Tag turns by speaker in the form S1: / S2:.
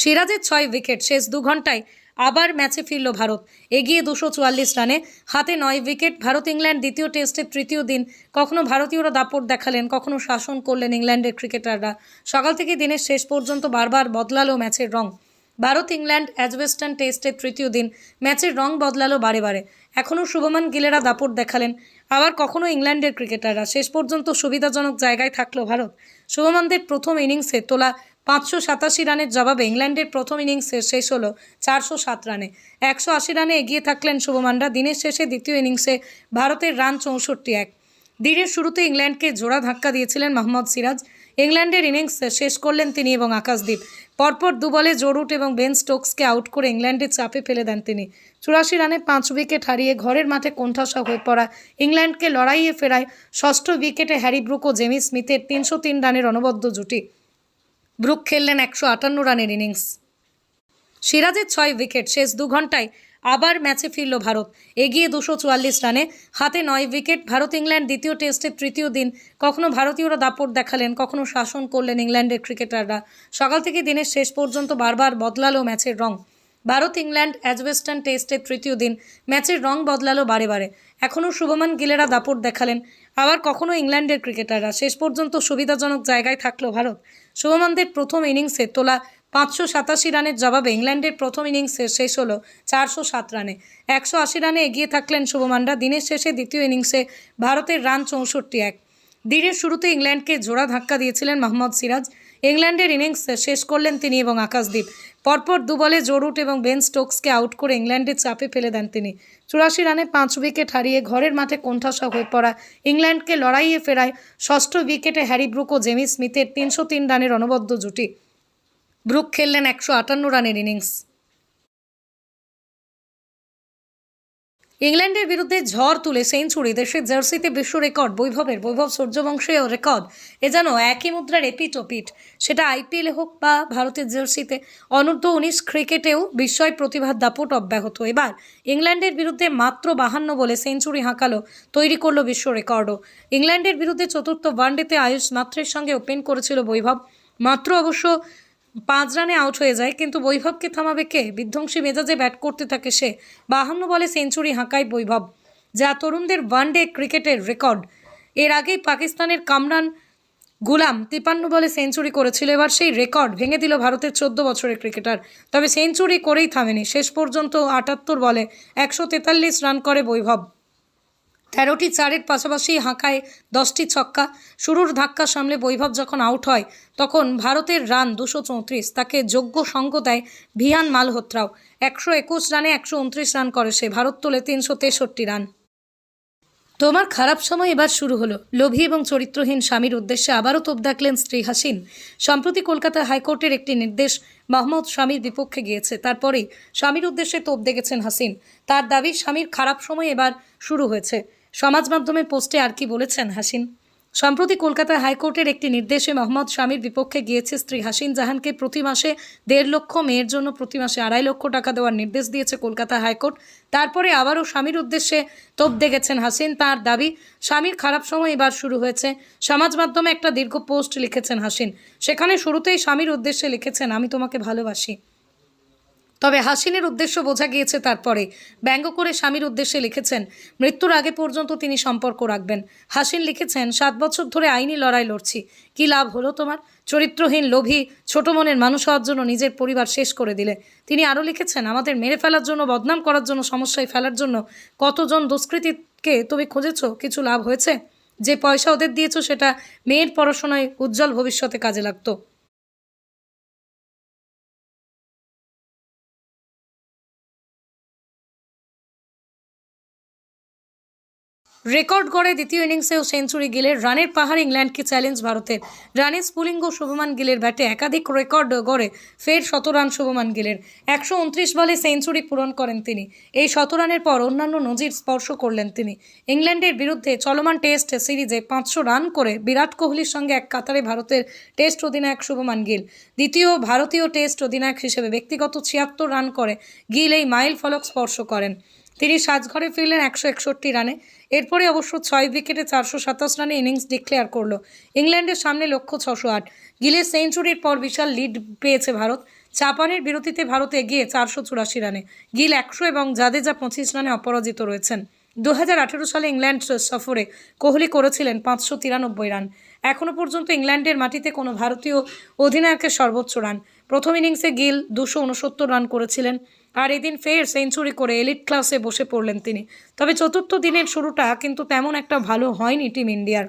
S1: সিরাজের ছয় উইকেট, শেষ দু ঘন্টায় আবার ম্যাচে ফিরল ভারত। এগিয়ে দুশো চুয়াল্লিশ রানে, হাতে নয় উইকেট, ভারত ইংল্যান্ড দ্বিতীয় টেস্টের তৃতীয় দিন। কখনো ভারতীয়রা দাপট দেখালেন, কখনো শাসন করলেন ইংল্যান্ডের ক্রিকেটাররা। সকাল থেকে দিনের শেষ পর্যন্ত বারবার বদলালো ম্যাচের রং। ভারত ইংল্যান্ড অ্যাজওয়েস্টার্ন টেস্টের তৃতীয় দিন, ম্যাচের রং বদলালো বারে বারে। এখনও শুভমান গিলেরা দাপট দেখালেন, আবার কখনো ইংল্যান্ডের ক্রিকেটাররা। শেষ পর্যন্ত সুবিধাজনক জায়গায় থাকল ভারত। শুভমানদের প্রথম ইনিংসে তোলা পাঁচশো সাতাশি রানের জবাবে ইংল্যান্ডের প্রথম ইনিংসে শেষ হলো চারশো সাত রানে। একশো আশি রানে এগিয়ে থাকলেন শুভমানরা। দিনের শেষে দ্বিতীয় ইনিংসে ভারতের রান চৌষট্টি এক। দিনের শুরুতে ইংল্যান্ডকে জোড়া ধাক্কা দিয়েছিলেন মোহাম্মদ সিরাজ। ইংল্যান্ডের ইনিংস শেষ করলেন তিনি এবং আকাশদ্বীপ পরপর দু বলে জোরুট এবং বেন স্টোকসকে আউট করে ইংল্যান্ডের চাপে ফেলে দেন তিনি। চুরাশি রানে পাঁচ উইকেট হারিয়ে ঘরের মাঠে কোণঠাসা হয়ে পড়া ইংল্যান্ডকে লড়াইয়ে ফেরায় ষষ্ঠ উইকেটে হ্যারি ব্রুক ও জেমি স্মিথের তিনশো তিন রানের অনবদ্য জুটি। ব্রুক খেললেন একশো আটান্ন রানের ইনিংস। সিরাজের ছয় উইকেট, শেষ দু ঘন্টায় আবার ম্যাচে ফিরল ভারত। এগিয়ে দুশো চুয়াল্লিশ রানে, হাতে নয় উইকেট, ভারত ইংল্যান্ড দ্বিতীয় টেস্টের তৃতীয় দিন। কখনো ভারতীয়রা দাপট দেখালেন, কখনো শাসন করলেন ইংল্যান্ডের ক্রিকেটাররা। সকাল থেকে দিনের শেষ পর্যন্ত বারবার বদলালো ম্যাচের রং। ভারত ইংল্যান্ড অ্যাজওয়েস্টার্ন টেস্টের তৃতীয় দিন। ম্যাচের রং বদলালো বারে বারে। এখনও শুভমান গিলেরা দাপট দেখালেন। আবার কখনো ইংল্যান্ডের ক্রিকেটাররা। শেষ পর্যন্ত সুবিধাজনক জায়গায় থাকল ভারত। শুভমানদের প্রথম ইনিংসে তোলা পাঁচশো সাতাশি রানের জবাবে ইংল্যান্ডের প্রথম ইনিংসে শেষ হলো চারশো সাত রানে। একশো আশি রানে এগিয়ে থাকলেন শুভমানরা। দিনের শেষে দ্বিতীয় ইনিংসে ভারতের রান চৌষট্টি এক। দিনের শুরুতে ইংল্যান্ডকে জোড়া ধাক্কা দিয়েছিলেন মোহাম্মদ সিরাজ। ইংল্যান্ডের ইনিংস শেষ করলেন তিনি এবং আকাশদ্বীপ পরপর দু বলে জোরুট এবং বেন স্টোকসকে আউট করে ইংল্যান্ডের চাপে ফেলে দেন তিনি। চুরাশি রানে পাঁচ উইকেট হারিয়ে ঘরের মাঠে কোণঠাসা হয়ে পড়া ইংল্যান্ডকে লড়াইয়ে ফেরায় ষষ্ঠ উইকেটে হ্যারি ব্রুক ও জেমি স্মিথের তিনশো তিন রানের অনবদ্য জুটি। ব্রুক খেললেন একশো আটান্ন রানের ইনিংস। ইংল্যান্ডের বিরুদ্ধে ঝড় তুলে সেঞ্চুরি, দেশের জার্সিতে বিশ্ব রেকর্ড, বৈভবের, বৈভব সূর্যবংশীয় রেকর্ড। এ যেন একই মুদ্রার এপিট ওপিট সেটা আইপিএলে হোক বা ভারতের জার্সিতে। অনূর্ধ্ব উনিশ ক্রিকেটেও বিস্ময় প্রতিভার দাপট অব্যাহত। এবার ইংল্যান্ডের বিরুদ্ধে মাত্র বাহান্ন বলে সেঞ্চুরি হাঁকালো, তৈরি করল বিশ্ব রেকর্ডও। ইংল্যান্ডের বিরুদ্ধে চতুর্থ ওয়ানডেতে আয়ুষ মাত্রের সঙ্গে ওপেন করেছিল বৈভব। মাত্র অবশ্য পাঁচ রানে আউট হয়ে যায়, কিন্তু বৈভবকে থামাবে কে? বিধ্বংসী মেজাজে ব্যাট করতে থাকে সে। বাহান্ন বলে সেঞ্চুরি হাঁকায় বৈভব, যা তরুণদের ওয়ানডে ক্রিকেটের রেকর্ড। এর আগেই পাকিস্তানের কামরান গুলাম তিপান্ন বলে সেঞ্চুরি করেছিল, এবার সেই রেকর্ড ভেঙে দিল ভারতের চোদ্দ বছরের ক্রিকেটার। তবে সেঞ্চুরি করেই থামেনি, শেষ পর্যন্ত আটাত্তর বলে একশো তেতাল্লিশ রান করে বৈভব। তেরোটি চারের পাশাপাশি হাঁকায় দশটি ছক্কা। শুরুর ধাক্কা সামলে বৈভব যখন আউট হয়, তখন ভারতের রান দুশো চৌত্রিশ। তাকে যোগ্য সঙ্গ দেয় ভিয়ান মালহোত্রাও। একশো একুশ রানে একশো উনত্রিশ রান করে সে। ভারত তোলে তিনশো তেষট্টি রান। তোমার খারাপ সময় এবার শুরু হলো। লোভী এবং চরিত্রহীন স্বামীর উদ্দেশ্যে আবারও তোপ দেখলেন স্ত্রী হাসিন। সম্প্রতি কলকাতা হাইকোর্টের একটি নির্দেশ মাহমুদ স্বামীর বিপক্ষে গিয়েছে। তারপরেই স্বামীর উদ্দেশ্যে তোপ দেখেছেন হাসিন। তার দাবি, স্বামীর খারাপ সময় এবার শুরু হয়েছে। সমাজ মাধ্যমে পোস্টে আর কি বলেছেন হাসিন? সম্প্রতি কলকাতা হাইকোর্টের একটি নির্দেশে মোহাম্মদ স্বামীর বিপক্ষে গিয়েছে স্ত্রী হাসিন জাহানকে প্রতি মাসে দেড় লক্ষ মেয়ের জন্য প্রতি মাসে আড়াই লক্ষ টাকা দেওয়ার নির্দেশ দিয়েছে কলকাতা হাইকোর্ট। তারপরে আবারও স্বামীর উদ্দেশ্যে তোপ দেখেছেন হাসিন। তার দাবি স্বামীর খারাপ সময় এবার শুরু হয়েছে। সমাজ মাধ্যমে একটা দীর্ঘ পোস্ট লিখেছেন হাসিন। সেখানে শুরুতেই স্বামীর উদ্দেশ্যে লিখেছেন, আমি তোমাকে ভালোবাসি। তবে হাসিনের উদ্দেশ্য বোঝা গিয়েছে তারপরে। ব্যঙ্গ করে স্বামীর উদ্দেশ্যে লিখেছেন, মৃত্যুর আগে পর্যন্ত তিনি সম্পর্ক রাখবেন। হাসিন লিখেছেন, সাত বছর ধরে আইনি লড়াই লড়ছি। কি লাভ হলো তোমার? চরিত্রহীন, লোভী, ছোট মনের মানুষ হওয়ার জন্য নিজের পরিবার শেষ করে দিলে। তিনি আরও লিখেছেন, আমাদের মেরে ফেলার জন্য, বদনাম করার জন্য, সমস্যায় ফেলার জন্য কতজন দুষ্কৃতীকে তুমি খুঁজেছো? কিছু লাভ হয়েছে? যে পয়সা ওদের দিয়েছ, সেটা মেয়ের পড়াশোনায় উজ্জ্বল ভবিষ্যতে কাজে লাগতো। রেকর্ড গড়ে দ্বিতীয় ইনিংসেও সেঞ্চুরি গিলের রানের পাহাড় ইংল্যান্ডকে চ্যালেঞ্জ ভারতের রানের স্পুলিঙ্গ শুভমান গিলের ব্যাটে একাধিক রেকর্ড গড়ে ফের শত রান শুভমান গিলের। একশো উনত্রিশ বলে সেঞ্চুরি পূরণ করেন তিনি। এই শত রানের পর অন্যান্য নজির স্পর্শ করলেন তিনি। ইংল্যান্ডের বিরুদ্ধে চলমান টেস্ট সিরিজে পাঁচশো রান করে বিরাট কোহলির সঙ্গে এক কাতারে ভারতের টেস্ট অধিনায়ক শুভমান গিল। দ্বিতীয় ভারতীয় টেস্ট অধিনায়ক হিসেবে ব্যক্তিগত ছিয়াত্তর রান করে গিল এই মাইল ফলক স্পর্শ করেন। তিনি সাজঘরে ফিরলেন একশো একষট্টি রানে। এরপরে অবশ্য ছয় উইকেটে চারশো সাতাশ রানে ইনিংস ডিক্লেয়ার করল। ইংল্যান্ডের সামনে লক্ষ্য ছশো আট। গিলের সেঞ্চুরির পর বিশাল লিড পেয়েছে ভারত। জাপানের বিরতিতে ভারত এগিয়ে চারশো চুরাশি রানে। গিল একশো এবং জাদেজা পঁচিশ রানে অপরাজিত রয়েছেন। দু হাজার আঠেরো সালে ইংল্যান্ড সফরে কোহলি করেছিলেন পাঁচশো তিরানব্বই রান। এখনও পর্যন্ত ইংল্যান্ডের মাটিতে কোনো ভারতীয় অধিনায়কের সর্বোচ্চ রান। প্রথম ইনিংসে গিল দুশো উনসত্তর রান করেছিলেন। আর এদিন ফের সেঞ্চুরি করে এলিট ক্লাসে বসে পড়লেন তিনি। তবে চতুর্থ দিনের শুরুটা কিন্তু তেমন একটা ভালো হয়নি টিম ইন্ডিয়ার।